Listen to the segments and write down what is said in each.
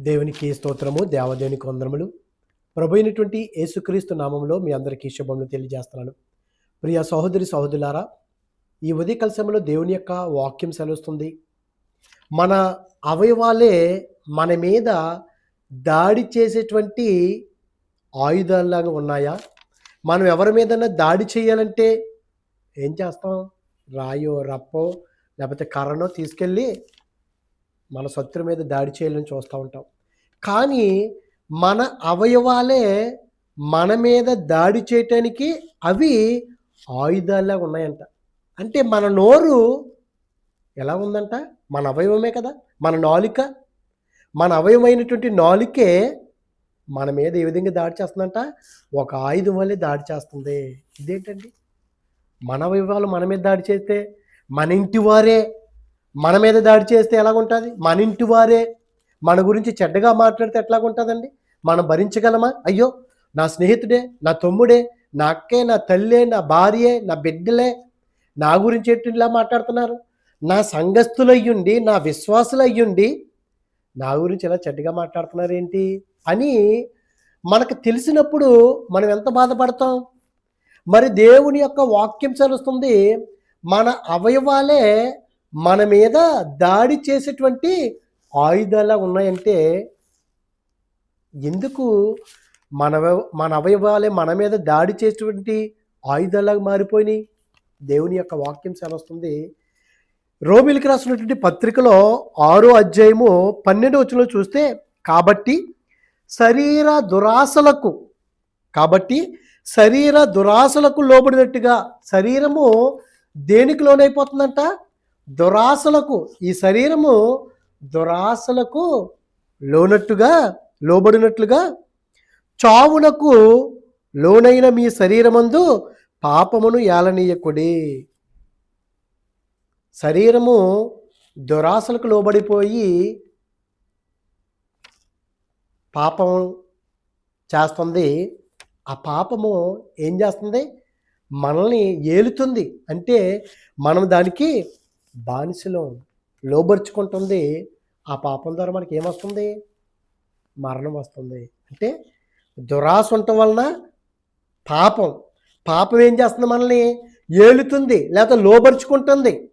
దేవునికి స్తోత్రము దేవదేవునికి వందనములు. ప్రభు అయినటువంటి యేసుక్రీస్తు నామంలో మీ అందరికీ శుభములు తెలియజేస్తున్నాను. ప్రియ సహోదరి సహోదరులారా ఈ ఉదయ సమయంలో దేవుని యొక్క వాక్యం సెలవుస్తుంది. మన అవయవాలే మన మీద దాడి చేసేటువంటి ఆయుధాల్లాగా ఉన్నాయా? మనం ఎవరి మీదన్నా దాడి చేయాలంటే ఏం చేస్తాం? రాయో రప్పో లేకపోతే కర్రనో తీసుకెళ్ళి మన శత్రు మీద దాడి చేయాలని చూస్తూ ఉంటాం. కానీ మన అవయవాలే మన మీద దాడి చేయటానికి అవి ఆయుధాల్లా ఉన్నాయంట. అంటే మన నోరు ఎలా ఉందంట? మన అవయవమే కదా? మన నాలుక? మన అవయవమైనటువంటి నాలుకే మన మీద ఏ విధంగా దాడి చేస్తుందంట? ఒక ఆయుధం వల్లే దాడి చేస్తుంది. ఇదేంటండి? మన అవయవాలు మన మీద దాడి చేస్తే మన ఇంటి వారే మన మీద దాడి చేస్తే ఎలాగుంటుంది? మన ఇంటి వారే మన గురించి చెడ్డగా మాట్లాడితే ఎట్లాగుంటుందండి? మనం భరించగలమా? అయ్యో నా స్నేహితుడే నా తమ్ముడే నా అక్కే నా తల్లే నా భార్యే నా బిడ్డలే నా గురించి ఎట్టు ఇలా మాట్లాడుతున్నారు? నా సంఘస్థులయ్యుండి నా విశ్వాసులయ్యుండి నా గురించి ఇలా చెడ్డగా మాట్లాడుతున్నారు ఏంటి అని మనకు తెలిసినప్పుడు మనం ఎంత బాధపడతాం? మరి దేవుని యొక్క వాక్యం చలుస్తుంది మన అవయవాలే మన మీద దాడి చేసేటువంటి ఆయుధాలా ఉన్నాయంటే ఎందుకు మన మన అవయవాలే మన మీద దాడి చేసేటువంటి ఆయుధాలాగా మారిపోయినాయి? దేవుని యొక్క వాక్యం సెలవుస్తుంది రోమిలికి రాసినటువంటి పత్రికలో ఆరో అధ్యాయము పన్నెండు వచ్చిన చూస్తే కాబట్టి శరీర దురాశలకు కాబట్టి శరీర దురాశలకు లోబడినట్టుగా శరీరము దేనికి లోనైపోతుందంట? దురాశలకు ఈ శరీరము దురాశలకు లోనట్టుగా లోబడినట్లుగా చావునకు లోనైన మీ శరీరమందు పాపమును ఏలనీయకుడి. శరీరము దురాశలకు లోబడిపోయి పాపం చేస్తుంది. ఆ పాపము ఏం చేస్తుంది? మనల్ని ఏలుతుంది. అంటే మనం దానికి బానిసలో లోబరుచుకుంటుంది ఆ పాపం ద్వారా మనకి ఏమొస్తుంది మరణం వస్తుంది. అంటే దురాశ ఉండటం వలన పాపం పాపం ఏం చేస్తుంది మనల్ని? ఏలుతుంది లేకపోతే లోబరుచుకుంటుంది.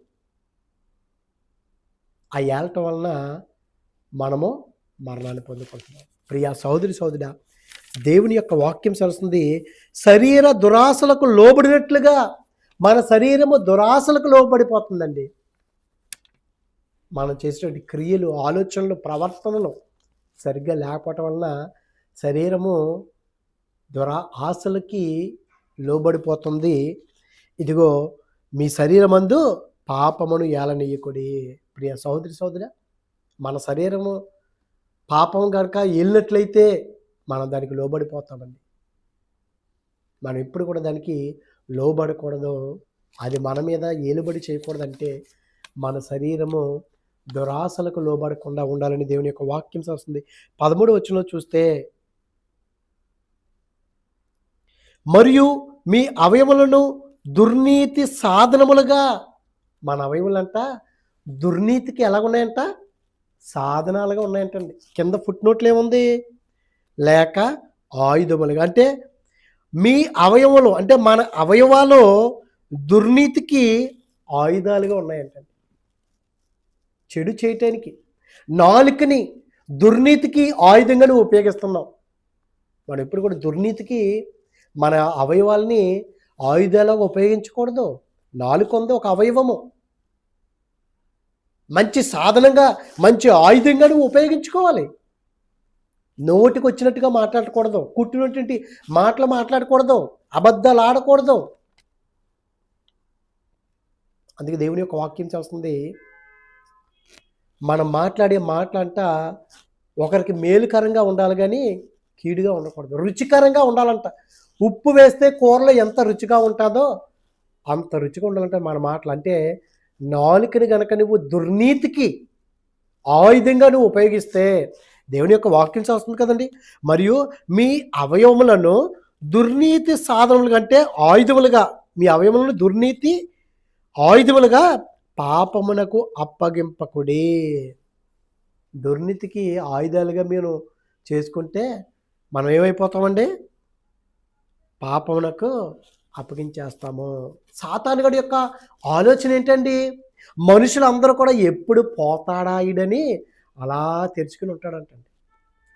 ఆ ఏలటం వలన మనము మరణాన్ని పొందుకుంటున్నాం. ప్రియా సోదరి సహోదరా దేవుని యొక్క వాక్యం సరుస్తుంది శరీర దురాశలకు లోబడినట్లుగా మన శరీరము దురాశలకు లోబడిపోతుందండి. మనం చేసేటువంటి క్రియలు ఆలోచనలు ప్రవర్తనలు సరిగ్గా లేకపోవటం వలన శరీరము దురా ఆశలకి లోబడిపోతుంది. ఇదిగో మీ శరీరమందు పాపమును ఏలనీయకుడి. ప్రియ సహోదరి సహోదర మన శరీరము పాపం కనుక వెళ్ళినట్లయితే మనం దానికి లోబడిపోతామండి. మనం ఎప్పుడు కూడా దానికి లోబడకూడదు. అది మన మీద ఏలుబడి చేయకూడదంటే మన శరీరము దురాశలకు లోబడకుండా ఉండాలని దేవుని యొక్క వాక్యం వస్తుంది పదమూడు వచ్చిన చూస్తే మరియు మీ అవయములను దుర్నీతి సాధనములుగా మన అవయములంట దుర్నీతికి ఎలాగున్నాయంట సాధనాలుగా ఉన్నాయంటండి. కింద ఫుట్ నోట్లు ఏముంది? లేక ఆయుధములుగా అంటే మీ అవయవలు అంటే మన అవయవాలు దుర్నీతికి ఆయుధాలుగా ఉన్నాయంటండి. చెడు చేయటానికి నాలుకని దుర్నీతికి ఆయుధంగా నువ్వు ఉపయోగిస్తున్నావు. మనం ఎప్పుడు కూడా దుర్నీతికి మన అవయవాల్ని ఆయుధాలుగా ఉపయోగించకూడదు. నాలుక ఉంది ఒక అవయవము. మంచి సాధనంగా మంచి ఆయుధంగా నువ్వు ఉపయోగించుకోవాలి. నోటికి వచ్చినట్టుగా మాట్లాడకూడదు. కుట్టినటువంటి మాటలు మాట్లాడకూడదు. అబద్ధాలు ఆడకూడదు. అందుకే దేవుని యొక్క వాక్యం చేస్తుంది మనం మాట్లాడే మాటలంట ఒకరికి మేలుకరంగా ఉండాలి కానీ కీడుగా ఉండకూడదు. రుచికరంగా ఉండాలంట. ఉప్పు వేస్తే కూరలో ఎంత రుచిగా ఉంటుందో అంత రుచిగా ఉండాలంటే మన మాటలు. అంటే నాలుకని గనక నువ్వు దుర్నీతికి ఆయుధంగా నువ్వు ఉపయోగిస్తే దేవుని యొక్క వాక్యం వస్తుంది కదండి. మరియు మీ అవయవములను దుర్నీతి సాధనములు కంటే ఆయుధములుగా మీ అవయములను దుర్నీతి ఆయుధములుగా పాపమునకు అప్పగింపకుడి. దుర్నీతికి ఆయుధాలుగా మేము చేసుకుంటే మనం ఏమైపోతామండి? పాపమునకు అప్పగించేస్తాము. సాతానుగడి యొక్క ఆలోచన ఏంటండి? మనుషులందరూ కూడా ఎప్పుడు పోతాడాయిడని అలా తెరుచుకుని ఉంటాడంటండి.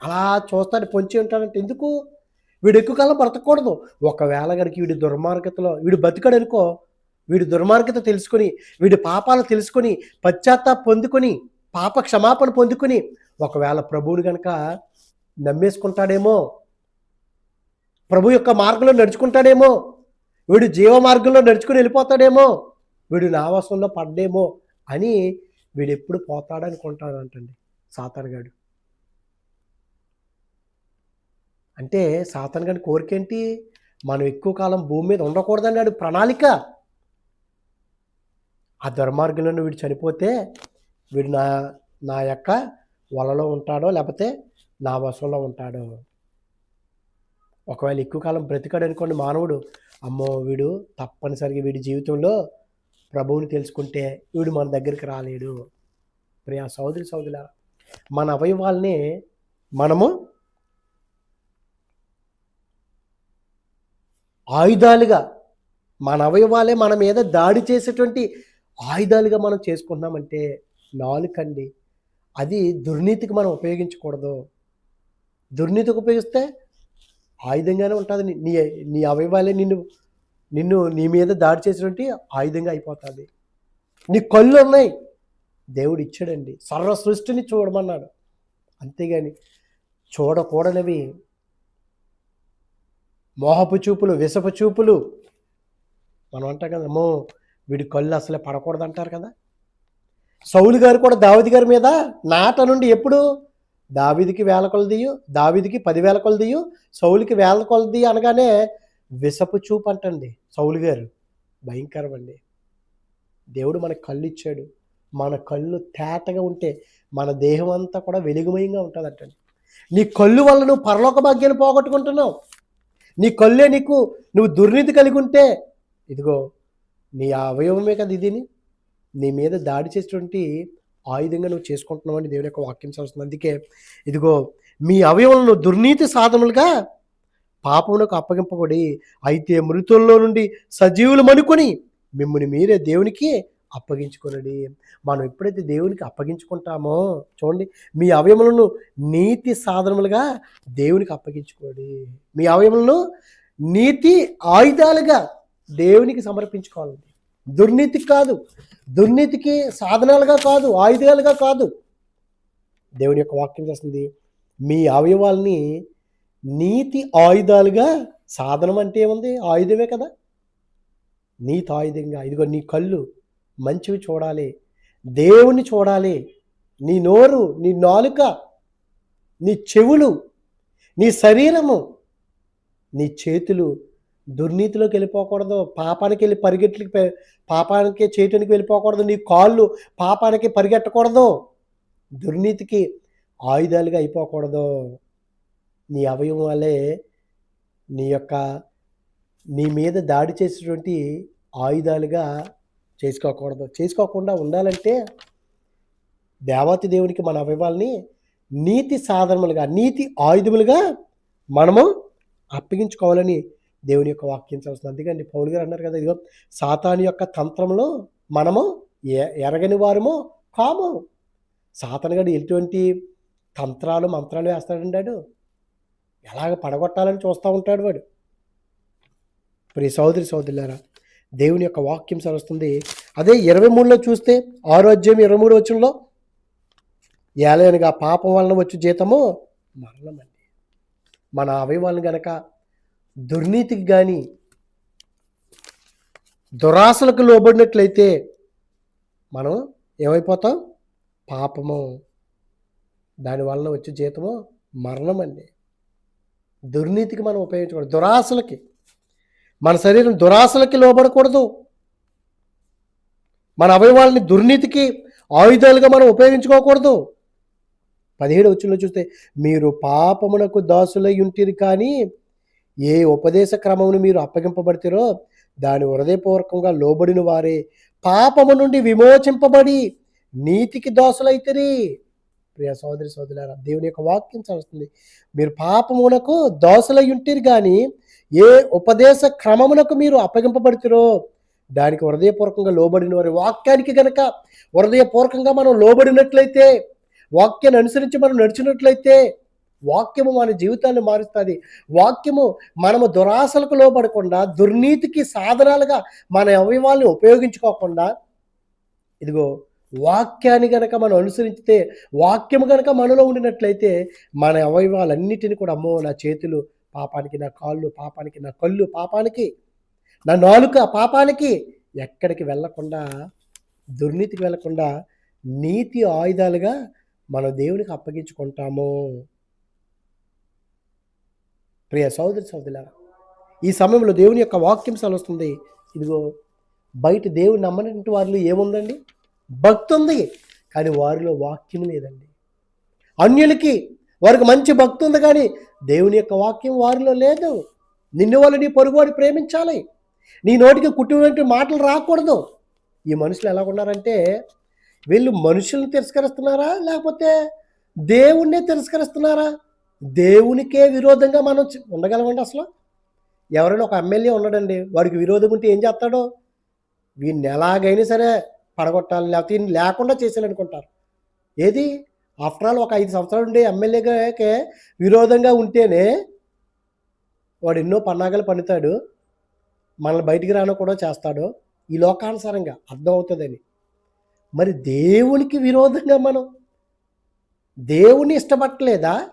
అలా చూస్తాడు పొంచి ఉంటాడంటే. ఎందుకు? వీడు ఎక్కువ కాలం బ్రతకూడదు. ఒకవేళ గడికి వీడి దుర్మార్గతలో వీడు బతికాడు అనుకో వీడి దుర్మార్గత తెలుసుకుని వీడి పాపాలు తెలుసుకుని పశ్చాత్తాప పొందుకొని పాప క్షమాపణ పొందుకొని ఒకవేళ ప్రభువుని కనుక నమ్మేసుకుంటాడేమో ప్రభు యొక్క మార్గంలో నడుచుకుంటాడేమో వీడు జీవ మార్గంలో నడుచుకుని వెళ్ళిపోతాడేమో వీడు నావాసంలో పడ్డేమో అని వీడు ఎప్పుడు పోతాడనుకుంటాడంటండి సాతానుగాడు అంటే సాతాన్ కోరికేంటి మనం ఎక్కువ కాలం భూమి మీద ఉండకూడదన్నాడు ప్రణాళిక. ఆ దుర్మార్గంలో వీడు చనిపోతే వీడు నా నా యొక్క వలలో ఉంటాడో లేకపోతే నా వశంలో ఉంటాడో? ఒకవేళ ఎక్కువ కాలం బ్రతికాడు అనుకోండి మానవుడు అమ్మో వీడు తప్పనిసరిగా వీడి జీవితంలో ప్రభువుని తెలుసుకుంటే వీడు మన దగ్గరికి రాలేడు. ప్రియా సౌదరి సౌదుల మన అవయవాల్ని మనము ఆయుధాలుగా మన అవయవాలే మన మీద దాడి చేసేటువంటి ఆయుధాలుగా మనం చేసుకుంటున్నామంటే నాలుకండి. అది దుర్నీతికి మనం ఉపయోగించకూడదు. దుర్నీతికి ఉపయోగిస్తే ఆయుధంగానే ఉంటుంది. నీ- నీ అవయవాలే నిన్ను నిన్ను నీ మీద దాడి చేసినటువంటి ఆయుధంగా అయిపోతుంది. నీ కళ్ళు ఉన్నాయి. దేవుడు ఇచ్చాడండి. సర్వ సృష్టిని చూడమన్నాడు. అంతేగాని చూడకూడనివి మోహపు చూపులు విసపు చూపులు మనం అంటాం కదా అమ్మో వీడి కళ్ళు అసలే పడకూడదు అంటారు కదా. సౌలు గారు కూడా దావిది గారి మీద నాట నుండి ఎప్పుడు? దావిదికి వేల కొలదీయు దావిదికి పదివేల కొలదీయు సౌలుకి వేల కొలది అనగానే విసపు చూపు అంటండి సౌలు గారు. భయంకరం అండి దేవుడు మనకు కళ్ళు ఇచ్చాడు. మన కళ్ళు తేటగా ఉంటే మన దేహం అంతా కూడా వెలుగుమయంగా ఉంటుంది అంటండి నీ కళ్ళు వల్ల నువ్వు పరలోక భాగ్యాన్ని పోగొట్టుకుంటున్నావు. నీ కళ్ళే నీకు నువ్వు దుర్నీతి కలిగి ఉంటే ఇదిగో నీ అవయవమే కదా ఇదిని. నీ మీద దాడి చేసేటువంటి ఆయుధంగా నువ్వు చేసుకుంటున్నావు అని దేవుని యొక్క వాక్యం చదువుతుంది. అందుకే ఇదిగో మీ అవయవలను దుర్నీతి సాధనలుగా పాపమునకు అప్పగింపబడి అయితే మృతుల్లో నుండి సజీవులు మనుకొని మిమ్మల్ని మీరే దేవునికి అప్పగించుకొనడి. మనం ఎప్పుడైతే దేవునికి అప్పగించుకుంటామో చూడండి మీ అవయములను నీతి సాధనములుగా దేవునికి అప్పగించుకోండి. మీ అవయములను నీతి ఆయుధాలుగా దేవునికి సమర్పించుకోవాలండి. దుర్నీతికి కాదు. దుర్నీతికి సాధనాలుగా కాదు ఆయుధాలుగా కాదు. దేవుని యొక్క వాక్యం చేస్తుంది మీ అవయవాల్ని నీతి ఆయుధాలుగా సాధనం అంటే ఏముంది? ఆయుధమే కదా. నీతి ఆయుధంగా ఇదిగో నీ కళ్ళు మంచివి చూడాలి దేవుణ్ణి చూడాలి నీ నోరు నీ నాలుక నీ చెవులు నీ శరీరము నీ చేతులు దుర్నీతిలోకి వెళ్ళిపోకూడదు. పాపానికి వెళ్ళి పరిగెట్లకి పాపానికి చేయటానికి వెళ్ళిపోకూడదు. నీ కాళ్ళు పాపానికి పరిగెట్టకూడదు. దుర్నీతికి ఆయుధాలుగా అయిపోకూడదు. నీ అవయవం వల్లే నీ యొక్క నీ మీద దాడి చేసేటువంటి ఆయుధాలుగా చేసుకోకూడదు. చేసుకోకుండా ఉండాలంటే దేవాతి దేవునికి మన అవయవాల్ని నీతి సాధనములుగా నీతి ఆయుధములుగా మనము అప్పగించుకోవాలని దేవుని యొక్క వాక్యం చదువుతుంది. అందుకని పౌలు గారు అన్నారు కదా ఇదిగో సాతాను యొక్క తంత్రంలో మనము ఎ- ఎరగని వారము కాము. సాతాను గడు ఎటువంటి తంత్రాలు మంత్రాలు వేస్తాడండి వాడు ఎలాగ పడగొట్టాలని చూస్తూ ఉంటాడు వాడు. ప్రియ సోదరి సోదరులారా దేవుని యొక్క వాక్యం సరుస్తుంది అదే ఇరవై మూడులో చూస్తే ఆరోగ్యం ఇరవై మూడు వచ్చంలో ఏలైనగా పాపం వలన వచ్చి జీతము మరణమండి. మన అవయవాలను గనక దుర్నీతికి కానీ దురాశలకు లోబడినట్లయితే మనం ఏమైపోతాం? పాపము. దానివలన వచ్చే జీతము మరణం అండి. దుర్నీతికి మనం ఉపయోగించకూడదు. దురాశలకి. మన శరీరం దురాశలకి లోబడకూడదు. మన అవయవాలని దుర్నీతికి ఆయుధాలుగా మనం ఉపయోగించుకోకూడదు. పదిహేడు వచ్చిన చూస్తే మీరు పాపమునకు దాసులై ఉంటిరి కానీ ఏ ఉపదేశ క్రమమును మీరు అప్పగింపబడితేరో దాని హృదయపూర్వకంగా లోబడిన వారే పాపము నుండి విమోచింపబడి నీతికి దాసులైతిరి. ప్రియ సోదరి సోదరులారా దేవుని యొక్క వాక్యం చదువుతుంది. మీరు పాపమునకు దోసలై ఉంటారు కానీ ఏ ఉపదేశ క్రమమునకు మీరు అప్పగింపబడుతురో దానికి హృదయపూర్వకంగా లోబడిన వారి వాక్యానికి గనక హృదయపూర్వకంగా మనం లోబడినట్లయితే వాక్యాన్ని అనుసరించి మనం నడిచినట్లయితే వాక్యము మన జీవితాన్ని మారుస్తుంది. వాక్యము మనము దురాశలకు లోపడకుండా దుర్నీతికి సాధనాలుగా మన అవయవాల్ని ఉపయోగించుకోకుండా ఇదిగో వాక్యాన్ని గనక మనం అనుసరించితే వాక్యము గనక మనలో ఉండినట్లయితే మన అవయవాలన్నిటిని కూడా అమ్మో నా చేతులు పాపానికి నా కాళ్ళు పాపానికి నా కళ్ళు పాపానికి నా నాలుక పాపానికి ఎక్కడికి వెళ్ళకుండా దుర్నీతికి వెళ్ళకుండా నీతి ఆయుధాలుగా మన దేవునికి అప్పగించుకుంటాము. ప్రియ సోదరి సోదరులారా ఈ సమయంలో దేవుని యొక్క వాక్యం సెలవుస్తుంది ఇదిగో బయట దేవుని నమ్మనటువంటి వారిలో ఏముందండి? భక్తి ఉంది కానీ వారిలో వాక్యం లేదండి. అన్యులకి వారికి మంచి భక్తి ఉంది కానీ దేవుని యొక్క వాక్యం వారిలో లేదు. నిన్ను వాళ్ళు నీ పొరుగువాడు ప్రేమించాలి. నీ నోటికి కుట్టినటువంటి మాటలు రాకూడదు. ఈ మనుషులు ఎలా ఉన్నారంటే వీళ్ళు మనుషుల్ని తిరస్కరిస్తున్నారా? లేకపోతే దేవుణ్ణే తిరస్కరిస్తున్నారా? దేవునికే విరోధంగా మనం ఉండగలమండి అసలు? ఎవరైనా ఒక ఎమ్మెల్యే ఉన్నాడండి వాడికి విరోధం ఉంటే ఏం చేస్తాడు? వీడిని ఎలాగైనా సరే పడగొట్టాలి లేకపోతే ఈయన లేకుండా చేసేయాలనుకుంటారు. ఏది? ఆఫ్టర్ ఆల్ ఒక ఐదు సంవత్సరాలు ఉండే ఎమ్మెల్యేకే విరోధంగా ఉంటేనే వాడు ఎన్నో పన్నాగాలు పన్నుతాడు మనల్ని బయటికి రాను కూడా చేస్తాడు. ఈ లోకానుసారంగా అర్థం అవుతుందని మరి దేవునికి విరోధంగా మనం దేవుని ఇష్టపడలేదా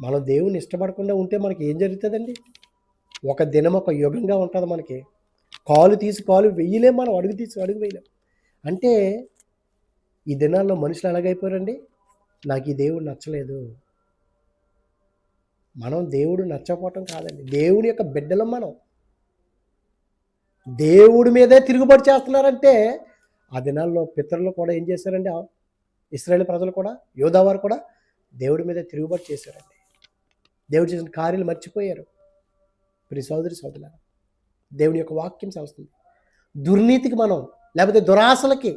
మనం దేవుని ఇష్టపడకుండా ఉంటే మనకి ఏం జరుగుతుందండి? ఒక దినం ఒక యుగంగా ఉంటుంది మనకి. కాలు తీసి కాలు వెయ్యలేం మనం అడుగు తీసి అడుగు వేయలేం. అంటే ఈ దినాల్లో మనుషులు ఎలాగైపోయారండి? నాకు ఈ దేవుడు నచ్చలేదు. మనం దేవుడు నచ్చకపోవటం కాదండి. దేవుని యొక్క బిడ్డలం మనం. దేవుడి మీదే తిరుగుబాటు చేస్తున్నారంటే ఆ దినాల్లో పితరులు కూడా ఏం చేశారండి? ఆ ఇస్రాయేల్ ప్రజలు కూడా యోధావారు కూడా దేవుడి మీదే తిరుగుబాటు చేశారండి. దేవుడు చేసిన కార్యాలు మర్చిపోయారు. ప్రి సోదరి సోదరుల దేవుని యొక్క వాక్యం చదువుతుంది దుర్నీతికి మనం లేకపోతే దురాశలకి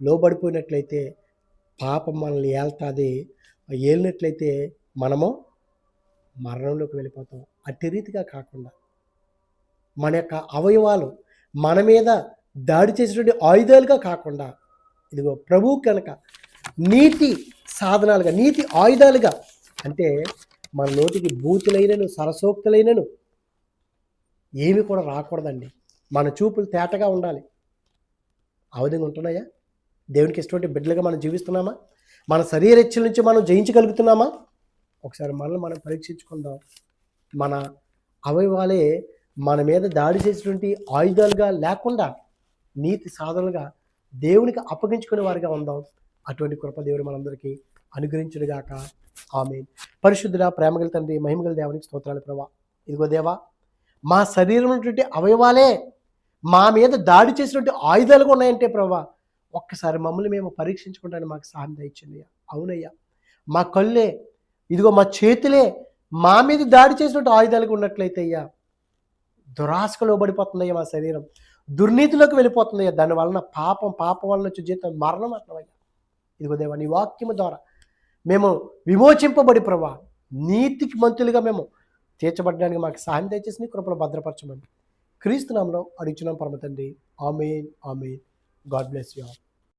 లోబడిపోయినట్లయితే పాపం మనల్ని ఏల్తాది ఏలినట్లయితే మనము మరణంలోకి వెళ్ళిపోతాం. అట్టి రీతిగా కాకుండా మన యొక్క అవయవాలు మన మీద దాడి చేసినటువంటి ఆయుధాలుగా కాకుండా ఇదిగో ప్రభు కనుక నీతి సాధనాలుగా నీతి ఆయుధాలుగా అంటే మన నోటికి బూతులైనను సరసోక్తులైనను ఏమి కూడా రాకూడదండి. మన చూపులు తేటగా ఉండాలి. ఆ విధంగా ఉంటున్నాయా? దేవునికి ఇష్టమైన బిడ్డలుగా మనం జీవిస్తున్నామా? మన శరీరెచ్చల నుంచి మనం జయించగలుగుతున్నామా? ఒకసారి మనల్ని మనం పరీక్షించుకుందాం. మన అవయవాలే మన మీద దాడి చేసినటువంటి ఆయుధాలుగా లేకుండా నీతి సాధనలుగా దేవునికి అప్పగించుకునే వారిగా ఉందాం. అటువంటి కృప దేవుడు మనందరికీ అనుగ్రహించుడుగాక ఆమె పరిశుద్ధుడ ప్రేమగల తండ్రి మహిమగల దేవునికి స్తోత్రాలు ప్రభా. ఇదిగో దేవా మా శరీరం ఉన్నటువంటి అవయవాలే మా మీద దాడి చేసినటువంటి ఆయుధాలుగా ఉన్నాయంటే ప్రభా ఒక్కసారి మమ్మల్ని మేము పరీక్షించుకుంటానికి మాకు సహాయం దయచింది అవునయ్యా. మా కళ్ళే ఇదిగో మా చేతులే మా మీద దాడి చేసినట్టు ఆయుధాలుగా ఉన్నట్లయితే అయ్యా దురాశకు లోబడిపోతుందయ్యా మా శరీరం. దుర్నీతిలోకి వెళ్ళిపోతుందయ్యా. దాని వలన పాపం పాపం వలన వచ్చే జీతం మరణం అంటున్నాయ్యా ఇదిగో దేవా నీ వాక్యము ద్వారా మేము విమోచింపబడి ప్రభా నీతికి మంతులుగా మేము తీర్చబడడానికి మాకు సహాయం దయచేసి నీ కృపలో భద్రపరచమని క్రీస్తునామంలో అడుగుచున్నాం పరమ తండ్రి. Amen amen. God bless you all.